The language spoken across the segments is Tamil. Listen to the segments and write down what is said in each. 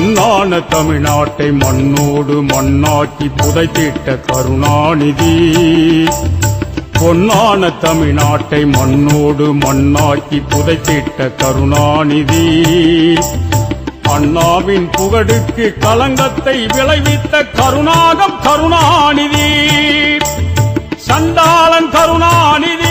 மண்ணான தமிழ்நாட்டை மண்ணோடு மண்ணாக்கி புதைத்திட்ட கருணாநிதி. பொன்னான தமிழ்நாட்டை மண்ணோடு மண்ணாக்கி புதைத்திட்ட கருணாநிதி. அண்ணாவின் புகழுக்கு கலங்கத்தை விளைவித்த கருணாகம் கருணாநிதி. சண்டாளன் கருணாநிதி.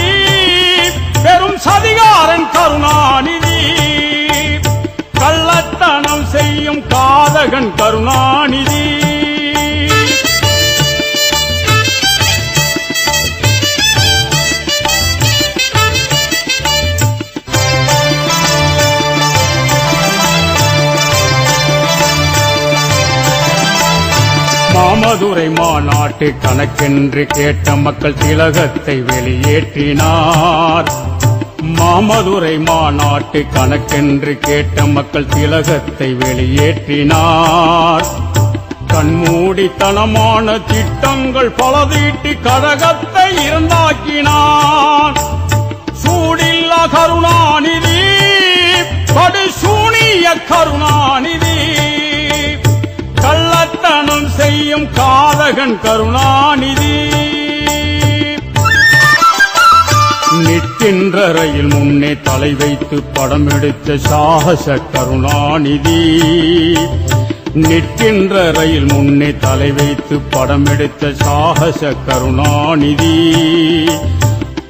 மாமதுரை மாநாட்டு கணக்கென்று கேட்ட மக்கள் திலகத்தை வெளியேற்றினார். மாமதுரை மாநாட்டு கணக்கென்று கேட்ட மக்கள் திலகத்தை வெளியேற்றினார். கண்மூடித்தனமான திட்டங்கள் பல தீட்டி கழகத்தை இருந்தாக்கினார். செய்யும் காதகன் கருணாநிதி. நிற்கின்ற ரயில் முன்னே தலை வைத்து படம் எடுத்த சாகச கருணாநிதி. நிற்கின்ற ரயில் முன்னே தலை வைத்து படம் எடுத்த சாகச கருணாநிதி.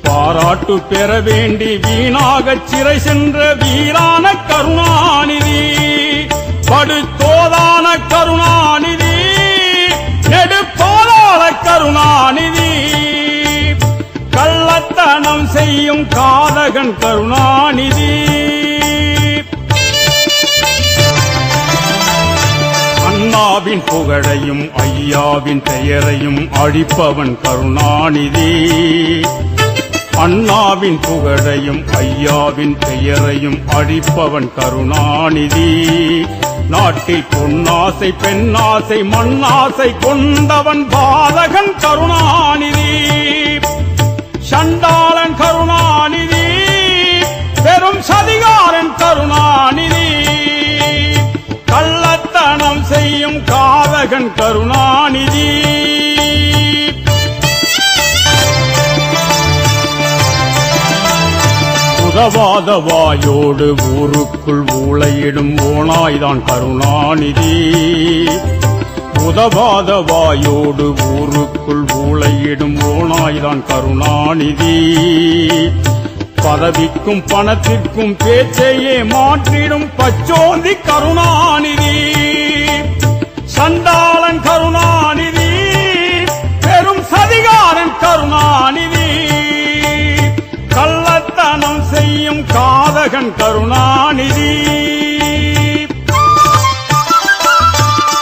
பாராட்டு பெற வேண்டி வீணாக சிறை சென்ற வீரான கருணாநிதி. படுத்தோதான கருணா செய்யும் காதகன் கருணாநிதி. அண்ணாவின் புகழையும் ஐயாவின் பெயரையும் அழிப்பவன் கருணாநிதி. அண்ணாவின் புகழையும் ஐயாவின் பெயரையும் அழிப்பவன் கருணாநிதி. நாட்டில் பொன்னாசை பெண்ணாசை மண்ணாசை கொண்டவன் பாலகன் கருணா செய்யும் கருணாநிதி. உதவாத வாயோடு ஊருக்குள் ஊழையிடும் ஓனாய்தான் கருணாநிதி. உதவாத வாயோடு ஊருக்குள் ஊழையிடும் ஓனாய்தான் கருணாநிதி. பதவிக்கும் பணத்திற்கும் பேச்சையே மாற்றிடும் பச்சோந்தி கருணாநிதி. சண்டாளன் கருணாநிதி பெரும் சதிகாரன் கருணாநிதி. கள்ளத்தனம் செய்யும் காதகன் கருணாநிதி.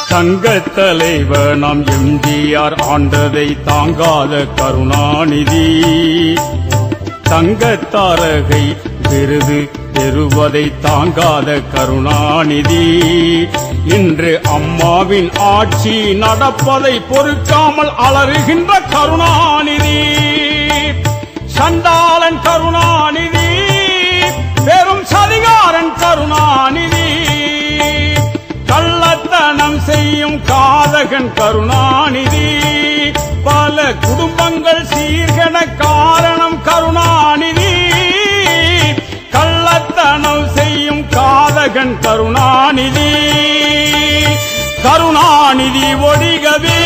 தங்க தலைவர் நாம் எம்ஜிஆர் ஆண்டதை தாங்காத கருணாநிதி. தங்கத்தாரகை விருது பெறுவதை தாங்காத கருணாநிதி. இன்று அம்மாவின் ஆட்சி நடப்பதை பொறுக்காமல் அலறுகின்ற கருணாநிதி. சண்டாளன் கருணாநிதி பெரும் சதிகாரன் கருணாநிதி. கள்ளத்தனம் செய்யும் காதகன் கருணாநிதி. பல குடும்பங்கள் சீர்கெட காரணம் கருணாநிதி. கள்ளத்தனம் செய்யும் காதகன் கருணாநிதி. கருணாநிதி ஒழிகவே